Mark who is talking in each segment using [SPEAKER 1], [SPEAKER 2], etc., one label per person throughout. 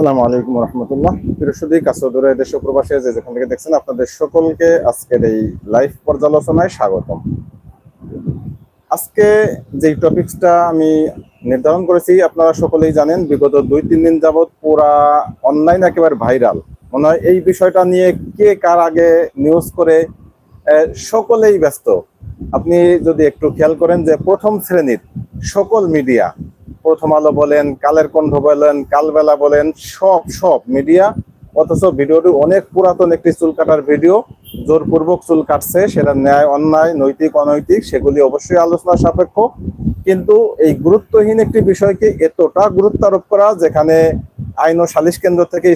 [SPEAKER 1] আসসালামু আলাইকুম রহমতুল্লাহ। দেশ যে যেখান থেকে দেখছেন, আপনাদের সকলকে আজকের এই লাইভ পর্যালোচনায় স্বাগতম। আজকে যে আমি নির্ধারণ করেছি, আপনারা সকলেই জানেন, বিগত দুই, তিন দিন যাবৎ পুরা অনলাইন একেবারে ভাইরাল মনে হয় এই বিষয়টা নিয়ে কে কার আগে নিউজ করে সকলেই ব্যস্ত। আপনি যদি একটু খেয়াল করেন যে প্রথম শ্রেণির সকল মিডিয়া প্রথম আলো বলেন, কালের কণ্ঠ বলেন, কালবেলা বলেন, সব সব মিডিয়া, অথচ ভিডিওটি অনেক পুরাতন একটি চুল কাটার ভিডিও, জোরপূর্বক চুল কাটছে, সেটা ন্যায়, অন্যায়, নৈতিক, অনৈতিক, সেগুলি অবশ্যই আলোচনা সাপেক্ষ। কিন্তু এই গুরুত্বহীন একটি বিষয়কে এতটা গুরুত্ব আরোপ করা, যেখানে আইন ও সালিশ কেন্দ্র থেকে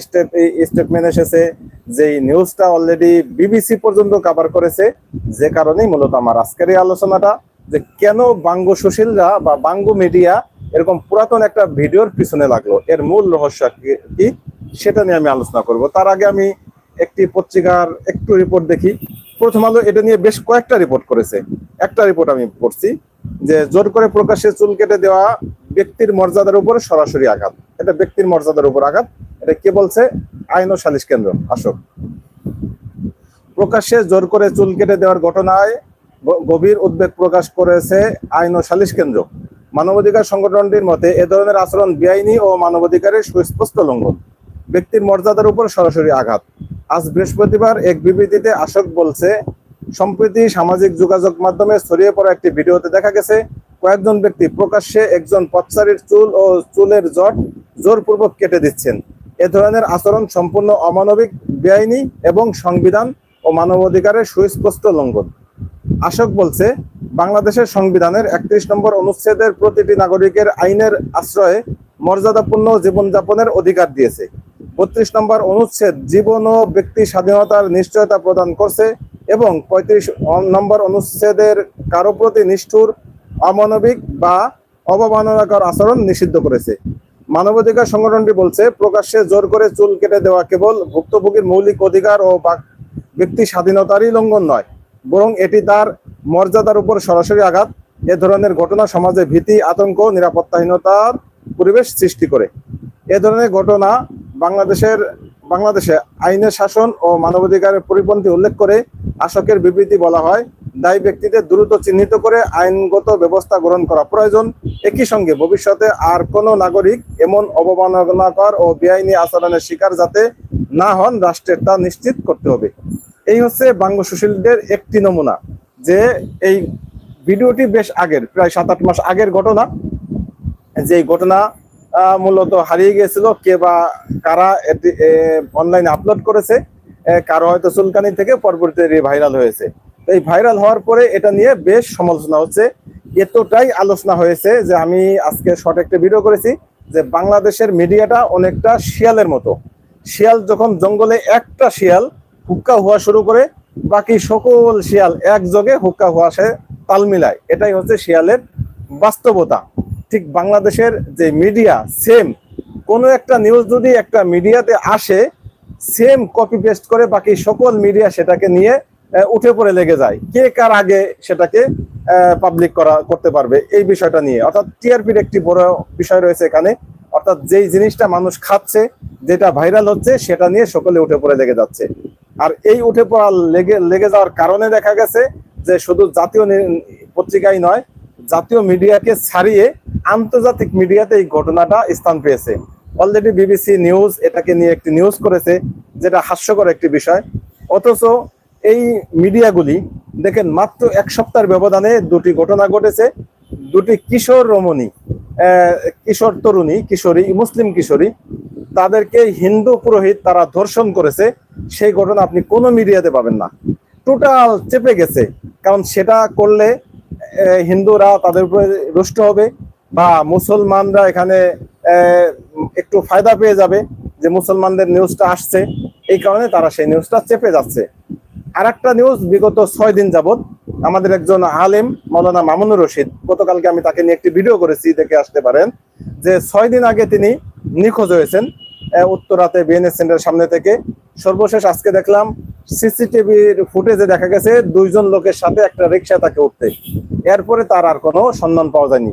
[SPEAKER 1] স্টেটমেন্ট এসেছে যে নিউজটা অলরেডি বিবিসি পর্যন্ত কভার করেছে। যে কারণেই মূলত আমার আজকের এই আলোচনাটা, যে কেন বাঙ্গু সুশীলরা বা বাঙ্গু মিডিয়া এরকম পুরাতন একটা ভিডিওর পিছনে লাগল। এর মূল রহস্য কি- সেটা নিয়ে আমি আলোচনা করব। তার আগে আমি একটি পত্রিকার একটু রিপোর্ট দেখি। প্রথম আলো, এটা নিয়ে বেশ কয়েকটা রিপোর্ট করেছে। একটা রিপোর্ট আমি পড়ছি যে জোর করে প্রকাশ্যে চুল কেটে দেওয়া ব্যক্তির মর্যাদার উপর সরাসরি আঘাত। এটা ব্যক্তির মর্যাদার উপর আঘাত। এটা কে বলছে? আইন ও সালিশ কেন্দ্র, আসক। প্রকাশ্যে জোর করে চুল কেটে দেওয়ার ঘটনায় গভীর উদ্বেগ প্রকাশ করেছে আইন ও সালিশ কেন্দ্র। মানবাধিকার সংগঠনটির মতে, এ ধরনের আচরণ বেআইনি ও মানবাধিকারের সুস্পষ্ট লঙ্ঘন। ব্যক্তির মর্যাদার উপর সরাসরি আঘাত। আজ বৃহস্পতিবার এক বিবৃতিতে আশোক বলছে, সম্প্রতি সামাজিক যোগাযোগ মাধ্যমে ছড়িয়ে পড়া একটি ভিডিওতে দেখা গেছে, কয়েকজন ব্যক্তি প্রকাশ্যে একজন পথচারীর চুল ও চুলের জট জোরপূর্বক কেটে দিচ্ছেন। এ ধরনের আচরণ সম্পূর্ণ অমানবিক, বেআইনি এবং সংবিধান ও মানবাধিকারের সুস্পষ্ট লঙ্ঘন। আশোক বলছে বাংলাদেশের সংবিধানের একত্রিশ নম্বর অনুচ্ছেদের প্রতিটি নাগরিকের আইনের আশ্রয়ে মর্যাদাপূর্ণ জীবনযাপনের অধিকার দিয়েছে। বত্রিশ নম্বর অনুচ্ছেদ জীবন ও ব্যক্তি স্বাধীনতার নিশ্চয়তা প্রদান করছে এবং পঁয়ত্রিশ নম্বর অনুচ্ছেদের কারও প্রতি নিষ্ঠুর, অমানবিক বা অবমাননাকর আচরণ নিষিদ্ধ করেছে। মানবাধিকার সংগঠনটি বলছে, প্রকাশ্যে জোর করে চুল কেটে দেওয়া কেবল ভুক্তভোগীর মৌলিক অধিকার ও ব্যক্তি স্বাধীনতারই লঙ্ঘন নয়, বরং এটি তার মর্যাদার উপর সরাসরি আঘাত। এ ধরনের ঘটনা সমাজে ভীতি, আতঙ্ক, নিরাপত্তাহীনতার পরিবেশ সৃষ্টি করে। এ ধরনের ঘটনা বাংলাদেশের, বাংলাদেশে আইনের শাসন ও মানবাধিকারের পরিপন্থী উল্লেখ করে আশকের বিবৃতি বলা হয়, দায়ী ব্যক্তিদের দ্রুত চিহ্নিত করে আইনগত ব্যবস্থা গ্রহণ করা প্রয়োজন। একই সঙ্গে ভবিষ্যতে আর কোনো নাগরিক এমন অবমাননাকর ও বেআইনি আচরণের শিকার যাতে না হন রাষ্ট্রের তা নিশ্চিত করতে হবে। এই হচ্ছে বাঙ্গ সুশীলদের একটি নমুনা। যে এই ভিডিওটি বেশ আগের, প্রায় সাত আট মাস আগের ঘটনা। যে ঘটনা মূলত হারিয়ে গিয়েছিল কে বা কারা এটি অনলাইনে আপলোড করেছে কারও হয়তো চুলকানি থেকে পরবর্তীতে ভাইরাল হয়েছে। এই ভাইরাল হওয়ার পরে এটা নিয়ে বেশ সমালোচনা হচ্ছে। এতটাই আলোচনা হয়েছে যে আমি আজকে শর্ট একটা ভিডিও করেছি যে বাংলাদেশের মিডিয়াটা অনেকটা শিয়ালের মতো। শিয়াল যখন জঙ্গলে একটা শিয়াল হুক্কা হওয়া শুরু করে বাকি সকল শিয়াল একযোগে হুক্কা হওয়া সে তাল মিলায়। এটাই হচ্ছে শিয়ালের বাস্তবতা। ঠিক বাংলাদেশের যে মিডিয়া সেম কোনো একটা নিউজ যদি একটা মিডিয়াতে আসে সেম কপি পেস্ট করে বাকি সকল মিডিয়া সেটাকে নিয়ে উঠে পড়ে লেগে যায়। কে কার আগে সেটাকে পাবলিক করা, করতে পারবে এই বিষয়টা নিয়ে। অর্থাৎ টিআরপির একটি বড় বিষয় রয়েছে এখানে। অর্থাৎ যেই জিনিসটা মানুষ খাচ্ছে, যেটা ভাইরাল হচ্ছে, সেটা নিয়ে সকলে উঠে পড়ে লেগে যাচ্ছে। আর এই উঠে পড়া লেগে লেগে যাওয়ার কারণে দেখা গেছে যে শুধু জাতীয় পত্রিকাই নয়, জাতীয় মিডিয়াকে ছাড়িয়ে আন্তর্জাতিক মিডিয়াতে এই ঘটনাটা স্থান পেয়েছে। অলরেডি বিবিসি নিউজ এটাকে নিয়ে একটি নিউজ করেছে, যেটা হাস্যকর একটি বিষয়। অথচ এই মিডিয়াগুলি, দেখেন, মাত্র এক সপ্তাহের ব্যবধানে দুটি ঘটনা ঘটেছে। দুটি কিশোর রমণী কিশোর তরুণী, কিশোরী, মুসলিম কিশোরী, তাদেরকে হিন্দু পুরোহিত তারা ধর্ষণ করেছে। সেই ঘটনা আপনি কোনো মিডিয়াতে পাবেন না। টোটাল চেপে গেছে। কারণ সেটা করলে হিন্দুরা তাদের উপরে রুষ্ট হবে বা মুসলমানরা এখানে একটু ফায়দা পেয়ে যাবে যে মুসলমানদের নিউজটা আসছে। এই কারণে তারা সেই নিউজটা চেপে যাচ্ছে। আর একটা নিউজ, বিগত ছয় দিন যাবত আমাদের একজন আলেম, মৌলানা মামুনুর রশিদ, গতকালকে আমি তাকে নিয়ে একটি ভিডিও করেছি, দেখে আসতে পারেন, যে ছয় দিন আগে তিনি নিখোঁজ হয়েছেন উত্তরাতে বিএনএস সেন্টারের সামনে থেকে। সর্বশেষ আজকে দেখলাম সিসিটিভির ফুটেজে দেখা গেছে দুইজন লোকের সাথে একটা রিক্সা তাকে উঠতে। এরপরে তার আর কোনো সন্ধান পাওয়া যায়নি।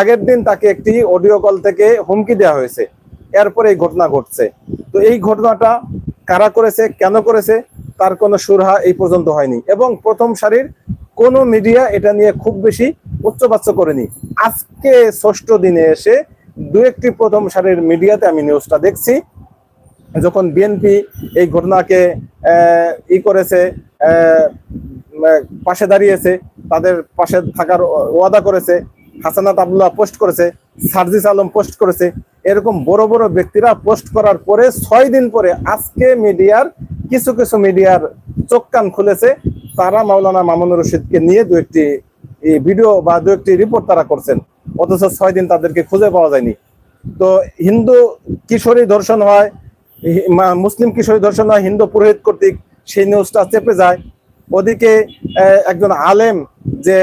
[SPEAKER 1] আগের দিন তাকে একটি অডিও কল থেকে হুমকি দেওয়া হয়েছে। এরপরে এই ঘটনা ঘটছে। তো এই ঘটনাটা কারা করেছে, কেন করেছে, তার কোনো সুরহা এই পর্যন্ত হয়নি। এবং প্রথম সারির কোনো মিডিয়া এটা নিয়ে খুব বেশি উচ্চবাচ্য করেনি। আজকে ষষ্ঠ দিনে এসে দু একটি প্রথম সারির মিডিয়াতে আমি নিউজটা দেখছি। যখন বিএনপি এই ঘটনাকে ই করেছে পাশে দাঁড়িয়েছে, তাদের পাশে থাকার ওয়াদা করেছে, হাসানাত আবদুল্লাহ পোস্ট করেছে, সার্জিস আলম পোস্ট করেছে, এরকম বড় বড় ব্যক্তিরা পোস্ট করার পরে ছয় দিন পরে আজকে মিডিয়ার কিছু কিছু মিডিয়ার চোখ কান খুলেছে, তারা মাওলানা মামুনুর রশিদকে নিয়ে দু একটি ভিডিও বা দু একটি রিপোর্ট তারা করছেন, অথচ ছয় দিন তাদেরকে খুঁজে পাওয়া যায়নি। তো হিন্দু কিশোরী ধর্ষণ হয় মুসলিম কিশোরী ধর্ষণ হয়, হিন্দু পুরোহিত কর্তৃক, সেই নিউজটা চেপে যায়। ওদিকে একজন আলেম যে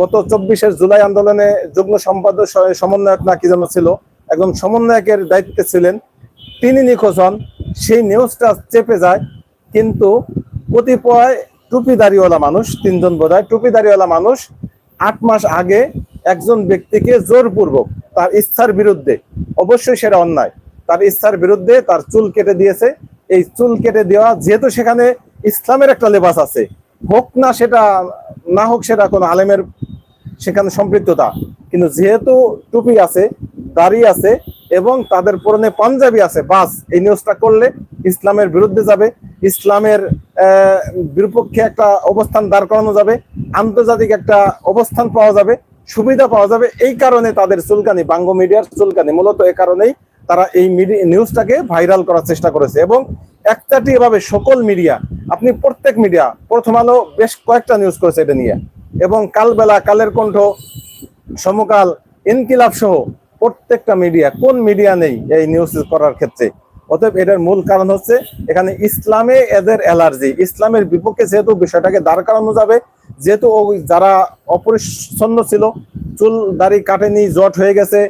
[SPEAKER 1] গত চব্বিশের জুলাই আন্দোলনে যুগ্ম সম্পাদক সমন্বয়ক না কি যেন ছিল, একজন সমন্বয়কের দায়িত্বে ছিলেন, তিনি নিখোঁজ হন, সেই নিউজটা চেপে যায়, কিন্তু কতিপয় টুপিদারিওয়ালা মানুষ, তিনজন বোধ হয় টুপিদারিওয়ালা মানুষ, আট মাস আগে একজন ব্যক্তিকে জোরপূর্বক তার ইচ্ছার বিরুদ্ধে, অবশ্যই সেটা অন্যায়। তার ইচ্ছার বিরুদ্ধে তার চুল কেটে দিয়েছে। এই চুল কেটে দেওয়া যেহেতু সেখানে ইসলামের একটা লেবাস আছে, হোক না সেটা, না হোক সেটা কোনো আলেমের সেখানে সম্পৃক্ততা, কিন্তু যেহেতু টুপি আছে, দাড়ি আছে এবং তাদের পরনে পাঞ্জাবি আছে, বাস, এই নিউজটা করলে ইসলামের বিরুদ্ধে যাবে, ইসলামের বিপক্ষে একটা অবস্থান দাঁড় করানো যাবে, আন্তর্জাতিক একটা অবস্থান পাওয়া যাবে, সুবিধা পাওয়া যাবে, এই কারণে তাদের চুলকানি, বাঙ্গ মিডিয়ার চুলকানি, মূলত এই কারণেই তারা এই নিউজটাকে ভাইরাল করার চেষ্টা করেছে এবং একটাটি এভাবে সকল মিডিয়া আপনি প্রত্যেক মিডিয়া প্রথম আলো বেশ কয়েকটা নিউজ করেছে এটা নিয়ে। এবং কালবেলা, কালের কণ্ঠ, সমকাল, ইনকিলাব সহ প্রত্যেকটা মিডিয়া কোন মিডিয়া নেই এই নিউজ করার ক্ষেত্রে? অতএব এটার মূল কারণ হচ্ছে এখানে ইসলামে এদের অ্যালার্জি ইসলামের বিপক্ষে যেহেতু বিষয়টাকে দাঁড় করানো যাবে, যেহেতু যারা অপরিচ্ছন্ন ছিল, চুল দাড়ি কাটেনি, জট হয়ে গেছে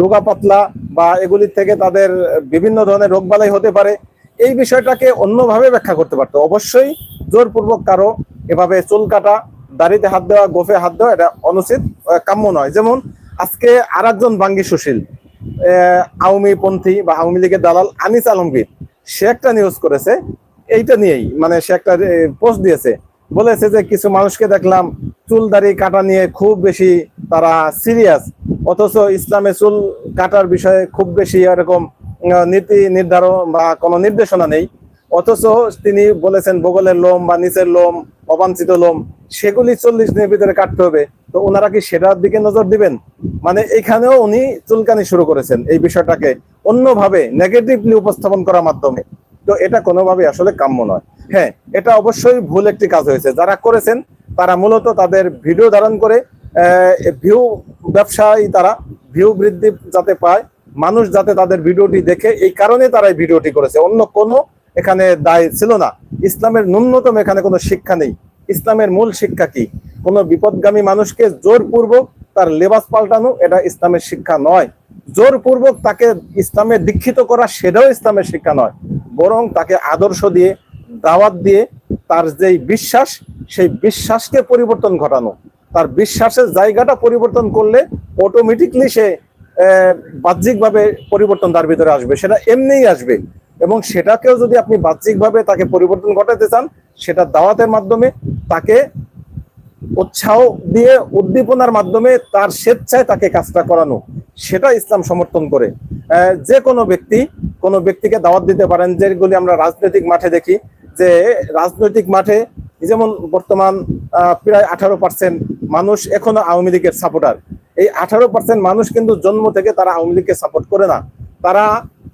[SPEAKER 1] রোগা পাতলা বা এগুলির থেকে তাদের বিভিন্ন ধরনের রোগবালাই হতে পারে। এই বিষয়টাকে অন্যভাবে ব্যাখ্যা করতে পারতো। অবশ্যই জোরপূর্বক কারও এভাবে চুল কাটা, দাড়িতে হাত দেওয়া, গোফে হাত দেওয়া, এটা অনুচিত কাম্য নয়। যেমন আজকে আর একজন বাঙ্গি সুশীল আওয়ামী পন্থী বা আওয়ামী লীগের দালাল আনিস আলমগীর, সে একটা নিউজ করেছে, এইটা নিয়েই মানে সে একটা পোস্ট দিয়েছে। বলেছে যে কিছু মানুষকে দেখলাম চুল দাড়ি কাটা নিয়ে খুব বেশি তারা সিরিয়াস অথচ ইসলামে চুল কাটার বিষয়ে খুব বেশি এরকম নীতি নির্ধারণ বা কোনো নির্দেশনা নেই। অথচ তিনি বলেছেন বগলের লোম বা নিচের লোম, অবাঞ্ছিত লোম, সেগুলি চল্লিশ দিনের ভিতরে কাটতে হবে। তো ওনারা কি সেটার দিকে নজর দিবেন? মানে এখানেও উনি চুলকানি শুরু করেছেন এই বিষয়টাকে অন্যভাবে নেগেটিভলি উপস্থাপন করার মাধ্যমে। তো এটা কোনোভাবে আসলে কাম্য নয়। হ্যাঁ এটা অবশ্যই ভুল একটি কাজ হয়েছে। যারা করেছেন, তারা মূলত তাদের ভিডিও ধারণ করে ভিউ ব্যবসায়ী তারা, ভিউ বৃদ্ধি যাতে পায়, মানুষ যাতে তাদের ভিডিওটি দেখে, এই কারণে তারা এই ভিডিওটি করেছে। অন্য কোনো এখানে দায় ছিল না। ইসলামের ন্যূনতম এখানে কোনো শিক্ষা নেই। ইসলামের মূল শিক্ষা কি? কোনো বিপদগামী মানুষকে জোরপূর্বক তার লেবাস পাল্টানো, এটা ইসলামের শিক্ষা নয়। জোরপূর্বক তাকে ইসলামে দীক্ষিত করা, সেটাও ইসলামের শিক্ষা নয়। বরং তাকে আদর্শ দিয়ে, দাওয়াত দিয়ে, তার যেই বিশ্বাস, সেই বিশ্বাসকে পরিবর্তন ঘটানো। তার বিশ্বাসের জায়গাটা পরিবর্তন করলে অটোমেটিকলি সে বাহ্যিকভাবে পরিবর্তন তার ভিতরে আসবে। সেটা এমনিই আসবে। এবং সেটাকেও যদি আপনি বাহ্যিকভাবে তাকে পরিবর্তন ঘটাতে চান, সেটা দাওয়াতের মাধ্যমে তাকে উৎসাহ দিয়ে উদ্দীপনার মাধ্যমে তার স্বেচ্ছায় তাকে কাজটা করানো, সেটা ইসলাম সমর্থন করে। যে কোনো ব্যক্তি, কোনো ব্যক্তিকে দাওয়াত দিতে পারেন, যেগুলি আমরা রাজনৈতিক মাঠে দেখি, যে রাজনৈতিক মাঠে যেমন বর্তমান প্রায় আঠারো পার্সেন্ট মানুষ এখনও আওয়ামী লীগের সাপোর্টার এই আঠারো পার্সেন্ট মানুষ কিন্তু জন্ম থেকে তারা আওয়ামী লীগকে সাপোর্ট করে না। তারা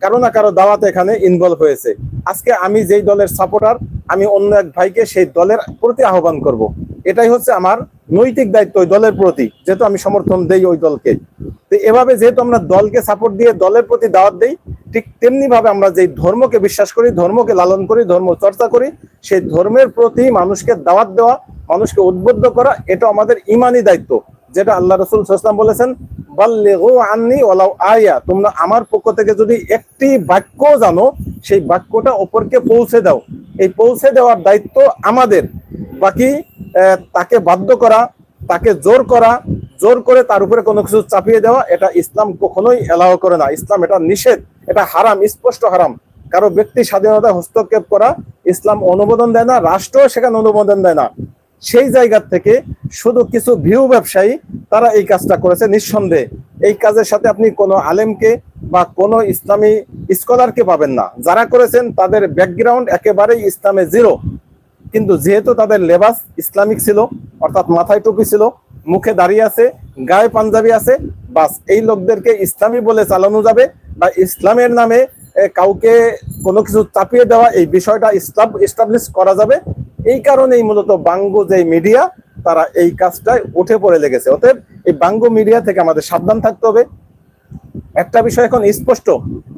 [SPEAKER 1] কারও না কারও দাওয়াতে এখানে ইনভলভ হয়েছে। আজকে আমি যেই দলের সাপোর্টার আমি অন্য এক ভাইকে সেই দলের প্রতি আহ্বান করব। এটাই হচ্ছে আমার নৈতিক দায়িত্ব ওই দলের প্রতি, যেহেতু আমি সমর্থন দেই ওই দলকে। তো এভাবে যেহেতু আমরা দলকে সাপোর্ট দিয়ে দলের প্রতি দাওয়াত দেই, ঠিক তেমনি ভাবে আমরা যেই ধর্মকে বিশ্বাস করি, ধর্মকে লালন করি, ধর্ম চর্চা করি, সেই ধর্মের প্রতি মানুষকে দাওয়াত দেওয়া, মানুষকে উদ্বুদ্ধ করা, এটা আমাদের ইমানি দায়িত্ব। যেটা আল্লাহ রসুল সাল্লাম বলেছেন আন্নি ওয়ালাউ আয়া। তোমরা আমার পক্ষ থেকে যদি একটি বাক্য জানো, সেই বাক্যটা অপরকে পৌঁছে দাও। এই পৌঁছে দেওয়ার দায়িত্ব আমাদের। বাকি তাকে বাধ্য করা, তাকে জোর করা, জোর করে তার উপরে কোনো কিছু চাপিয়ে দেওয়া, এটা ইসলাম কখনোই এলাও করে না। ইসলাম এটা নিষেধ, এটা হারাম, স্পষ্ট হারাম। কারও ব্যক্তি স্বাধীনতা হস্তক্ষেপ করা, ইসলাম অনুমোদন দেয় না রাষ্ট্র সেখানে অনুমোদন দেয় না। সেই জায়গা থেকে শুধু কিছু ভিউ ব্যবসায়ী, তারা এই কাজটা করেছে নিঃসন্দেহে। এই কাজের সাথে আপনি কোনো আলেমকে বা কোনো ইসলামী স্কলারকে পাবেন না। যারা করেছেন, তাদের ব্যাকগ্রাউন্ড একেবারেই ইসলামে জিরো কিন্তু যেহেতু তাদের লেবাস ইসলামিক ছিল, অর্থাৎ মাথায় টুপি ছিল, মুখে দাঁড়িয়ে আছে, গায়ে পাঞ্জাবি আছে, বাস এই লোকদেরকে ইসলামী বলে চালানো যাবে বা ইসলামের নামে কাউকে কোনো কিছু চাপিয়ে দেওয়া, এই বিষয়টা ইসলাম এস্টাবলিশ করা যাবে। এই কারণেই মূলত বাঙ্গু যে মিডিয়া তারা এই কাজটায় উঠে পড়ে লেগেছে। অতএব এই বাঙ্গু মিডিয়া থেকে আমাদের সাবধান থাকতে হবে। একটা বিষয় এখন স্পষ্ট,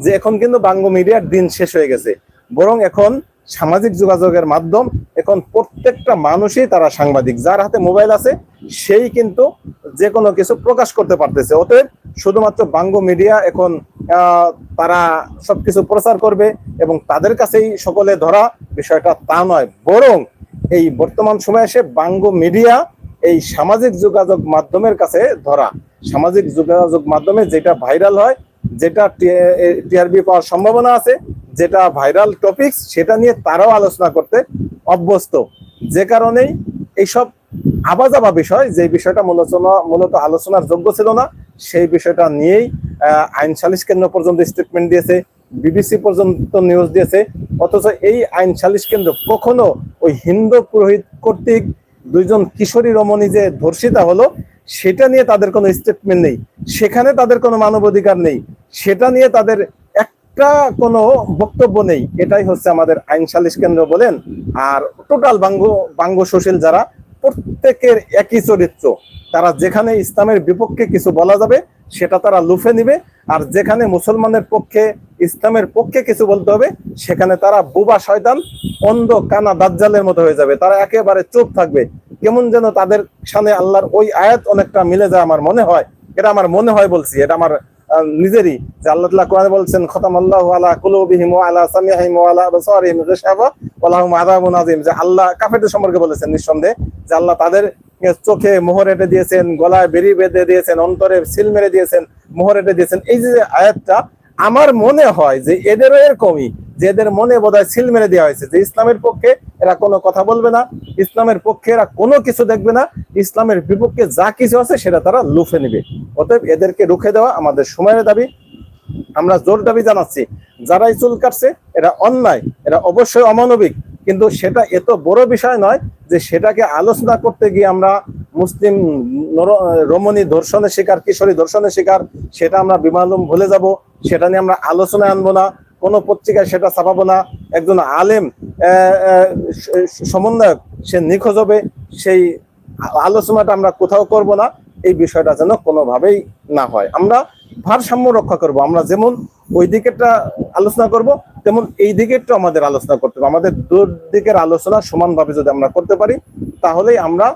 [SPEAKER 1] যে এখন কিন্তু বাংলা মিডিয়ার দিন শেষ হয়ে গেছে। বরং এখন সামাজিক যোগাযোগের মাধ্যম, এখন প্রত্যেকটা মানুষই তারা সাংবাদিক। যার হাতে মোবাইল আছে, সেই কিন্তু যে কোনো কিছু প্রকাশ করতে পারতেছে। অতএব শুধুমাত্র বাঙ্গ মিডিয়া এখন তারা সবকিছু প্রচার করবে এবং তাদের কাছেই সকলে ধরা বিষয়টা তা নয়। বরং এই বর্তমান সময়ে এসে বাঙ্গ মিডিয়া এই সামাজিক যোগাযোগ মাধ্যমের কাছে ধরা। সামাজিক যোগাযোগ মাধ্যমে যেটা ভাইরাল হয় যেটা টিআরবি পাওয়ার সম্ভাবনা আছে, যেটা ভাইরাল টপিকস সেটা নিয়ে তারাও আলোচনা করতে অভ্যস্ত। যে কারণেই এইসব আবাজাবা বিষয়, যে বিষয়টা মূলত আলোচনার যোগ্য ছিল না, সেই বিষয়টা নিয়েই আইন সালিশ কেন্দ্র পর্যন্ত স্টেটমেন্ট দিয়েছে বিবিসি পর্যন্ত নিউজ দিয়েছে, অথচ এই আইন সালিশ কেন্দ্র কখনো ওই হিন্দু পুরোহিত কর্তৃক দুইজন কিশোরী রমণী যে ধর্ষিতা হলো সেটা নিয়ে তাদের কোনো স্টেটমেন্ট নেই। সেখানে তাদের কোনো মানবাধিকার নেই। সেটা নিয়ে তাদের একটা কোনো বক্তব্য নেই। এটাই হচ্ছে আমাদের আইন সালিশ কেন্দ্র বলেন। আর টোটাল বাঙ্গ বাঙ্গ সুশীল যারা, প্রত্যেকের একই চরিত্র। তারা যেখানে ইসলামের বিপক্ষে কিছু বলা যাবে সেটা তারা লুফে নিবে। আর যেখানে মুসলমানের পক্ষে, ইসলামের পক্ষে কিছু বলতে হবে, সেখানে তারা বুবা শয়তান অন্ধ কানা দাজ্জালের মতো হয়ে যাবে। তারা একেবারে চুপ থাকবে। কেমন যেন তাদের সামনে আল্লাহর ওই আয়াত অনেকটা মিলে যায় আমার মনে হয়। এটা আমার মনে হয় বলছি, এটা আমার নিজেরই। যে আল্লাহ তাআলা কোরআনে বলছেন খতাম আল্লাহু আলা কুলুবিহিম ওয়া আলা সামিহিম আলা আবসারিহিম আযাবুন আযীম। যে আল্লাহ কাফেরদের সম্পর্কে বলেছেন নিঃসন্দেহে। যে আল্লাহ তাদের চোখে মোহর এঁটে দিয়েছেন, গলায় বেরি বেঁধে দিয়েছেন, অন্তরে সিল মেরে দিয়েছেন, মোহর এঁটে দিয়েছেন। এই যে আয়াতটা, আমার মনে হয় যে এদেরও এরকমই যে এদের মনে বোধহয় সিল মেরে দেওয়া হয়েছে, যে ইসলামের পক্ষে এরা কোনো কথা বলবে না, ইসলামের পক্ষে এরা কোনো কিছু দেখবে না, ইসলামের বিপক্ষে যা কিছু আছে সেটা তারা লুফে নেবে। অতএব এদেরকে রুখে দেওয়া আমাদের সময়ের দাবি। আমরা জোর দাবি জানাচ্ছি, যারাই চুল কাটছে, এরা অন্যায়, এরা অবশ্যই অমানবিক। কিন্তু সেটা এত বড় বিষয় নয় যে সেটাকে আলোচনা করতে গিয়ে আমরা মুসলিম রমণী ধর্ষণের শিকার, কিশোরী ধর্ষণের শিকার, সেটা আমরা বিমালুম ভুলে যাব, সেটা নিয়ে আমরা আলোচনায় আনব না, কোনো পত্রিকায় সেটা ছাপাবো না। একজন আলেম সমন্বয়ক, সে নিখোঁজ হবে, সেই আলোচনাটা আমরা কোথাও করব না, এই বিষয়টা যেন কোনোভাবেই না হয়। আমরা ভারসাম্য রক্ষা করব, আমরা যেমন ওই দিকেরটা আলোচনা করব তেমন এই দিকে একটু আমাদের আলোচনা করতে হবে। আমাদের দু দিকের আলোচনা সমানভাবে যদি আমরা করতে পারি, তাহলেই আমরা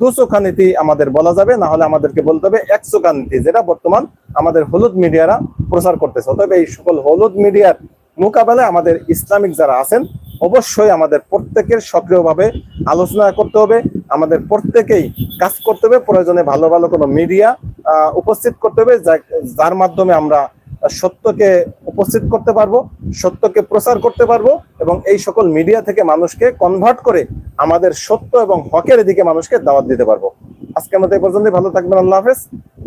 [SPEAKER 1] দুচোখা নীতি আমাদের বলা যাবে, না হলে আমাদেরকে বলতে হবে একচোখা নীতি, যেটা বর্তমান আমাদের হলুদ মিডিয়ারা প্রচার করতেছে। তবে এই সকল হলুদ মিডিয়ার মোকাবেলায় আমাদের ইসলামিক যারা আছেন, অবশ্যই আমাদের প্রত্যেকের সক্রিয়ভাবে আলোচনা করতে হবে, আমাদের প্রত্যেকেই কাজ করতে হবে, প্রয়োজনে ভালো ভালো কোনো মিডিয়া উপস্থিত করতে হবে যার মাধ্যমে আমরা সত্যকে উপস্থিত করতে পারব, সত্যকে প্রচার করতে পারব এবং এই সকল মিডিয়া থেকে মানুষকে কনভার্ট করে আমাদের সত্য এবং হকের দিকে মানুষকে দাওয়াত দিতে পারব। আজকে আমাদের এই পর্যন্ত ভালো থাকবেন, আল্লাহ হাফেজ।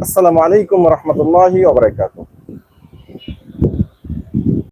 [SPEAKER 1] আসসালামু আলাইকুম রহমতুল্লাহ ওবরাকাতুহ